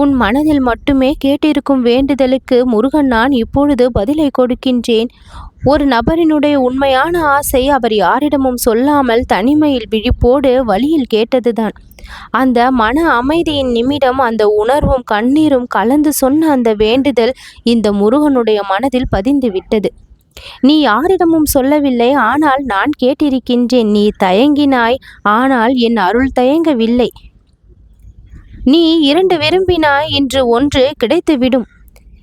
உன் மனதில் மட்டுமே கேட்டிருக்கும் வேண்டுதலுக்கு முருகன் நான் இப்பொழுது பதிலை கொடுக்கின்றேன். ஒரு நபரினுடைய உண்மையான ஆசை அவர் யாரிடமும் சொல்லாமல் தனிமையில் விழிப்போடு வழியில் கேட்டதுதான். அந்த மன அமைதியின் நிமிடம் அந்த உணர்வும் கண்ணீரும் கலந்து சொன்ன அந்த வேண்டுதல் இந்த முருகனுடைய மனதில் பதிந்து விட்டது. நீ யாரிடமும் சொல்லவில்லை ஆனால் நான் கேட்டிருக்கின்றேன். நீ தயங்கினாய் ஆனால் என் அருள் தயங்கவில்லை. நீ இரண்டு விரும்பினாய் இன்று ஒன்று கிடைத்துவிடும்.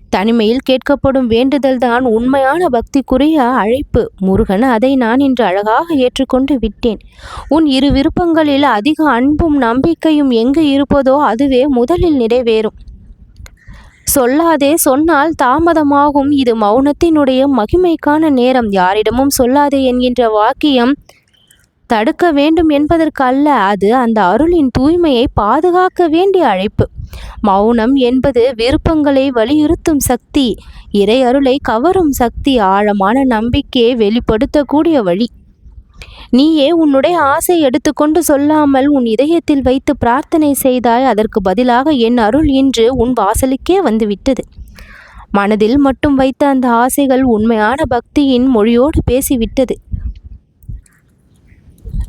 தனிமையில் கேட்கப்படும் வேண்டுதல்தான் உண்மையான பக்திக்குரிய அழைப்பு. முருகன் அதை நான் இன்று அழகாக ஏற்றுக்கொண்டு விட்டேன். உன் இரு விருப்பங்களில் அதிக அன்பும் நம்பிக்கையும் எங்கு இருப்பதோ அதுவே முதலில் நிறைவேறும். சொல்லாதே சொன்னால் தாமதமாகும். இது மௌனத்தினுடைய மகிமைக்கான நேரம். யாரிடமும் சொல்லாதே என்கின்ற வாக்கியம் தடுக்க வேண்டும் என்பதற்கு அல்ல அது அந்த அருளின் தூய்மையை பாதுகாக்க வேண்டிய அழைப்பு. மௌனம் என்பது விருப்பங்களை வலியுறுத்தும் சக்தி இறை அருளை கவரும் சக்தி ஆழமான நம்பிக்கையை வெளிப்படுத்தக்கூடிய வழி. நீயே உன்னுடைய ஆசை எடுத்துக்கொண்டு சொல்லாமல் உன் இதயத்தில் வைத்து பிரார்த்தனை செய்தாய் அதற்கு பதிலாக என் அருள் இன்று உன் வாசலுக்கே வந்துவிட்டது. மனதில் மட்டும் வைத்த அந்த ஆசைகள் உண்மையான பக்தியின் மொழியோடு பேசிவிட்டது.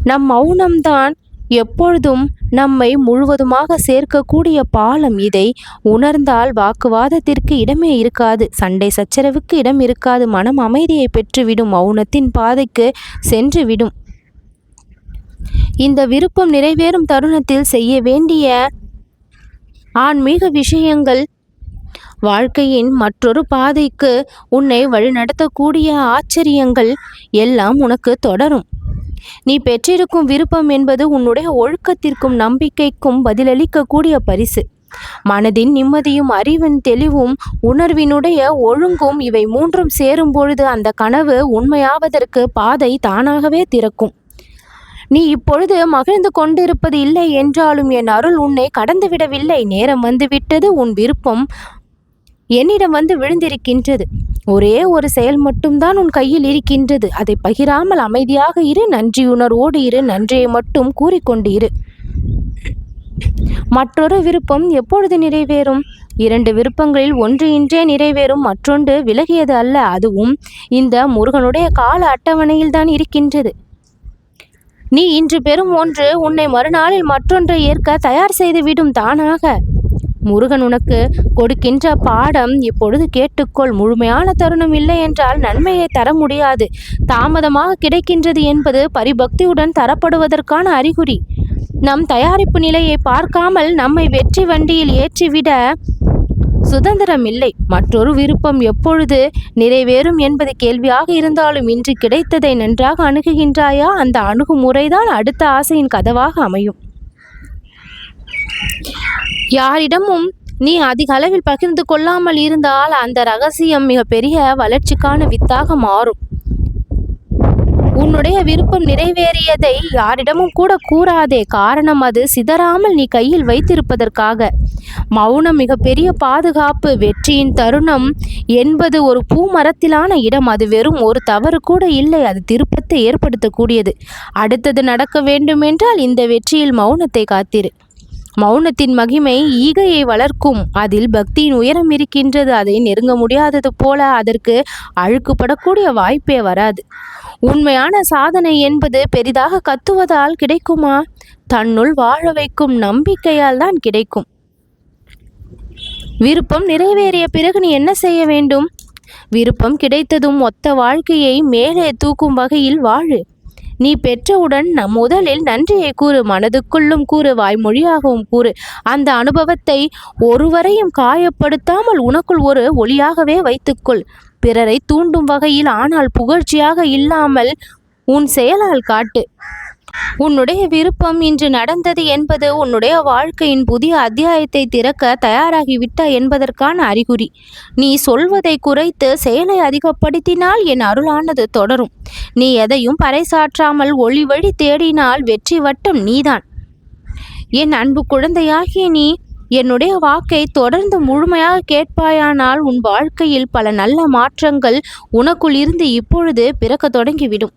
நம் மௌனம்தான் எப்பொழுதும் நம்மை முழுவதுமாக சேர்க்கக்கூடிய பாலம் இதை. உணர்ந்தால் வாக்குவாதத்திற்கு இடமே இருக்காது சண்டை சச்சரவுக்கு இடம் இருக்காது மனம் அமைதியை பெற்றுவிடும் மௌனத்தின் பாதைக்கு சென்றுவிடும். இந்த விருப்பம் நிறைவேறும் தருணத்தில் செய்ய வேண்டிய ஆன்மீக விஷயங்கள் வாழ்க்கையின் மற்றொரு பாதைக்கு உன்னை வழிநடத்தக்கூடிய ஆச்சரியங்கள் எல்லாம் உனக்கு தொடரும். நீ பெற்றிருக்கும் விருப்பம் என்பது உன்னுடைய ஒழுக்கத்திற்கும் நம்பிக்கைக்கும் பதிலளிக்கக்கூடிய பரிசு. மனதின் நிம்மதியும் அறிவின் தெளிவும் உணர்வினுடைய ஒழுங்கும் இவை மூன்றும் சேரும் பொழுது அந்த கனவு உண்மையாவதற்கு பாதை தானாகவே திறக்கும். நீ இப்பொழுது மகிழ்ந்து கொண்டிருப்பது இல்லை என்றாலும் என் அருள் உன்னை கடந்துவிடவில்லை. நேரம் வந்துவிட்டது உன் விருப்பம் என்னிடம் வந்து விழுந்திருக்கின்றது. ஒரே ஒரு செயல் மட்டும்தான் உன் கையில் இருக்கின்றது. அதை பகிராமல் அமைதியாக இரு நன்றியுணர்வோடு இரு நன்றியை மட்டும் கூறிக்கொண்டு இரு. மற்றொரு விருப்பம் எப்பொழுது நிறைவேறும்? இரண்டு விருப்பங்களில் ஒன்று இன்றே நிறைவேறும் மற்றொன்று விலகியது அல்ல. அதுவும் இந்த முருகனுடைய கால அட்டவணையில் தான் இருக்கின்றது. நீ இன்று பெறும் ஒன்று உன்னை மறுநாளில் மற்றொன்றை ஏற்க தயார் செய்துவிடும் தானாக. முருகன் உனக்கு கொடுக்கின்ற பாடம் இப்பொழுது கேட்டுக்கொள். முழுமையான தருணம் இல்லை என்றால் நன்மையை தர முடியாது. தாமதமாக கிடைக்கின்றது என்பது பரிபக்தியுடன் தரப்படுவதற்கான அறிகுறி. நம் தயாரிப்பு நிலையை பார்க்காமல் நம்மை வெற்றி வண்டியில் ஏற்றிவிட சுதந்திரம் இல்லை மற்றொரு விருப்பம் எப்பொழுது நிறைவேறும் என்பது கேள்வியாக இருந்தாலும் இன்று கிடைத்ததை நன்றாக அணுகுகின்றாயா? அந்த அணுகுமுறைதான் அடுத்த ஆசையின் கதவாக அமையும். யாரிடமும் நீ அதிக அளவில் பகிர்ந்து கொள்ளாமல் இருந்தால் அந்த ரகசியம் மிகப்பெரிய வளர்ச்சிக்கான வித்தாக மாறும். உன்னுடைய விருப்பம் நிறைவேறியதை யாரிடமும் கூட கூறாதே. காரணம் அது சிதறாமல் நீ கையில் வைத்திருப்பதற்காக. மௌனம் மிகப்பெரிய பாதுகாப்பு. வெற்றியின் தருணம் என்பது ஒரு பூமரத்திலான இடம். அது வெறும் ஒரு தவறு கூட இல்லை. அது திருப்பத்தை ஏற்படுத்தக்கூடியது. அடுத்தது நடக்க வேண்டுமென்றால் இந்த வெற்றியில் மௌனத்தை காத்திரு. மௌனத்தின் மகிமை ஈகையை வளர்க்கும். அதில் பக்தியின் உயரம் இருக்கின்றது. அதை நெருங்க முடியாதது போல அதற்கு அழுக்குப்படக்கூடிய வாய்ப்பே வராது. உண்மையான சாதனை என்பது பெரிதாக கத்துவதால் கிடைக்குமா? தன்னுள் வாழ வைக்கும் நம்பிக்கையால் தான் கிடைக்கும். விருப்பம் நிறைவேறிய பிறகு நீ என்ன செய்ய வேண்டும்? விருப்பம் கிடைத்ததும் மொத்த வாழ்க்கையை மேலே தூக்கும் வகையில் வாழு. நீ பெற்றவுடன் நம் முதலில் நன்றியை கூறு மனதுக்குள்ளும் கூறு வாய்மொழியாகவும் கூறு. அந்த அனுபவத்தை ஒருவரையும் காயப்படுத்தாமல் உனக்குள் ஒரு ஒளியாகவே வைத்துக்கொள். பிறரை தூண்டும் வகையில் ஆனால் புகழ்ச்சியாக இல்லாமல் உன் செயலால் காட்டு. உன்னுடைய விருப்பம் இன்று நடந்தது என்பது உன்னுடைய வாழ்க்கையின் புதிய அத்தியாயத்தை திறக்க தயாராகிவிட்ட என்பதற்கான அறிகுறி. நீ சொல்வதை குறைத்து செயலை அதிகப்படுத்தினால் என் அருளானது தொடரும். நீ எதையும் பறைசாற்றாமல் ஒளி வழி தேடினால் வெற்றி வட்டம் நீதான். என் அன்பு குழந்தையாகிய நீ என்னுடைய வாக்கை தொடர்ந்து முழுமையாக கேட்பாயானால் உன் வாழ்க்கையில் பல நல்ல மாற்றங்கள் உனக்குள் இருந்து இப்பொழுது பிறக்க தொடங்கிவிடும்.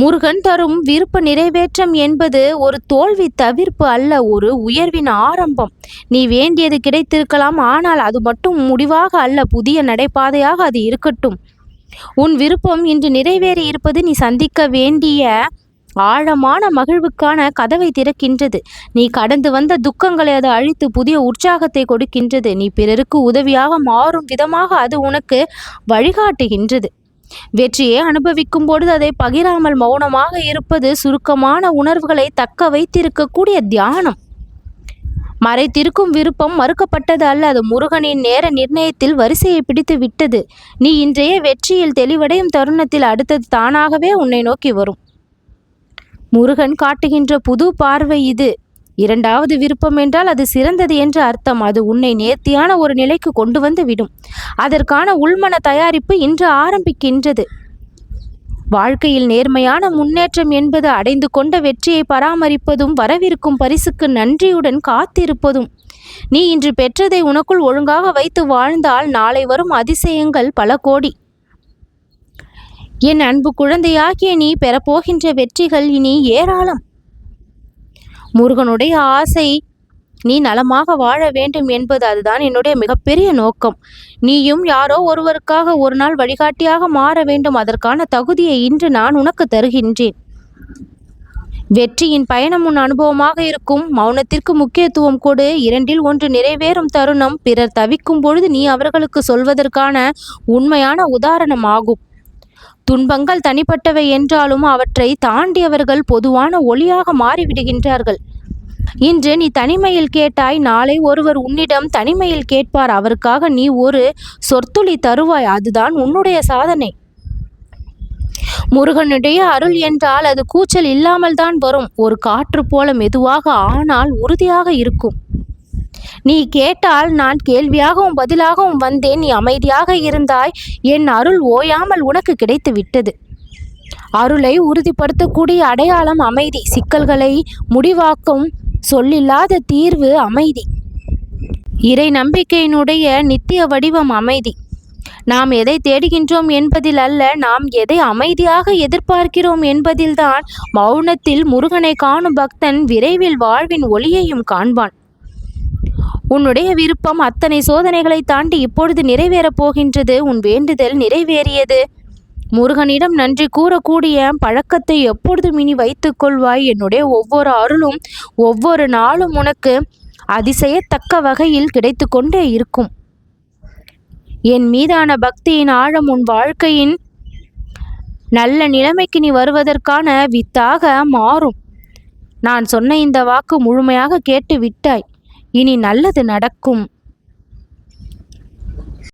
முருகன் தரும் விருப்ப நிறைவேற்றம் என்பது ஒரு தோல்வி தவிர்ப்பு அல்ல ஒரு உயர்வின் ஆரம்பம். நீ வேண்டியது கிடைத்திருக்கலாம் ஆனால் அது மட்டும் முடிவாக அல்ல புதிய நடைபாதையாக அது இருக்கட்டும். உன் விருப்பம் இன்று நிறைவேறி இருப்பது நீ சந்திக்க வேண்டிய ஆழமான மகிழ்வுக்கான கதவை திறக்கின்றது. நீ கடந்து வந்த துக்கங்களை அது அழித்து புதிய உற்சாகத்தை கொடுக்கின்றது. நீ பிறருக்கு உதவியாக மாறும் விதமாக அது உனக்கு வழிகாட்டுகின்றது. வெற்றியை அனுபவிக்கும் பொழுது அதை பகிராமல் மௌனமாக இருப்பது சுருக்கமான உணர்வுகளை தக்க வைத்திருக்கக்கூடிய தியானம். மறைத்திருக்கும் விருப்பம் மறுக்கப்பட்டது அல்ல அது முருகனின் நேர நிர்ணயத்தில் வரிசையை பிடித்து விட்டது. நீ இன்றைய வெற்றியில் தெளிவடையும் தருணத்தில் அடுத்தது தானாகவே உன்னை நோக்கி வரும். முருகன் காட்டுகின்ற புது பார்வை இது. இரண்டாவது விருப்பம் என்றால் அது சிறந்தது என்று அர்த்தம். அது உன்னை நேர்த்தியான ஒரு நிலைக்கு கொண்டு வந்து விடும். அதற்கான உள்மன தயாரிப்பு இன்று ஆரம்பிக்கின்றது. வாழ்க்கையில் நேர்மையான முன்னேற்றம் என்பது அடைந்து கொண்ட வெற்றியை பராமரிப்பதும் வரவிருக்கும் பரிசுக்கு நன்றியுடன் காத்திருப்பதும். நீ இன்று பெற்றதை உனக்குள் ஒழுங்காக வைத்து வாழ்ந்தால் நாளை வரும் அதிசயங்கள் பல கோடி. என் அன்பு குழந்தையாகிய நீ பெறப்போகின்ற வெற்றிகள் இனி ஏராளம். முருகனுடைய ஆசை நீ நலமாக வாழ வேண்டும் என்பது அதுதான் என்னுடைய மிகப்பெரிய நோக்கம். நீயும் யாரோ ஒருவருக்காக ஒரு நாள் வழிகாட்டியாக மாற வேண்டும். அதற்கான தகுதியை இன்று நான் உனக்கு தருகின்றேன். வெற்றியின் பயணம் உன் அனுபவமாக இருக்கும். மௌனத்திற்கு முக்கியத்துவம் கொடு. இரண்டில் ஒன்று நிறைவேறும் தருணம். பிறர் தவிக்கும் பொழுது நீ அவர்களுக்கு சொல்வதற்கான உண்மையான உதாரணமாகும் துன்பங்கள் தனிப்பட்டவை என்றாலும் அவற்றை தாண்டியவர்கள் பொதுவான ஒளியாக மாறிவிடுகின்றார்கள். இன்று நீ தனிமையில் கேட்டாய் நாளை ஒருவர் உன்னிடம் தனிமையில் கேட்பார். அவருக்காக நீ ஒரு சொற்துளி தருவாய் அதுதான் உன்னுடைய சாதனை. முருகனுடைய அருள் என்றால் அது கூச்சல் இல்லாமல் தான் வரும். ஒரு காற்று போல மெதுவாக ஆனால் உறுதியாக இருக்கும். நீ கேட்டால் நான் கேள்வியாகவும் பதிலாகவும் வந்தேன். நீ அமைதியாக இருந்தாய். என் அருள் ஓயாமல் உனக்கு கிடைத்து விட்டது. அருளை உறுதிப்படுத்தக்கூடிய அடையாளம் அமைதி. சிக்கல்களை முடிவாக்கும் சொல்லில்லாத தீர்வு அமைதி. இறை நம்பிக்கையினுடைய நித்திய வடிவம் அமைதி. நாம் எதை தேடுகின்றோம் என்பதில் அல்ல நாம் எதை அமைதியாக எதிர்பார்க்கிறோம் என்பதில்தான் மௌனத்தில் முருகனை காணும் பக்தன் விரைவில் வாழ்வின் ஒளியையும் காண்பான். உன்னுடைய விருப்பம் அத்தனை சோதனைகளை தாண்டி இப்பொழுது நிறைவேறப் போகின்றது. உன் வேண்டுதல் நிறைவேறியது. முருகனிடம் நன்றி கூறக்கூடிய பழக்கத்தை எப்பொழுதும் இனி வைத்துக் கொள்வாய். என்னுடைய ஒவ்வொரு அருளும் ஒவ்வொரு நாளும் உனக்கு அதிசயத்தக்க வகையில் கிடைத்து கொண்டே இருக்கும். என் மீதான பக்தியின் ஆழம் உன் வாழ்க்கையின் நல்ல நிலைமைக்கு நீ வருவதற்கான வித்தாக மாறும். நான் சொன்ன இந்த வாக்கு முழுமையாக கேட்டு விட்டாய். இனி நல்லது நடக்கும்.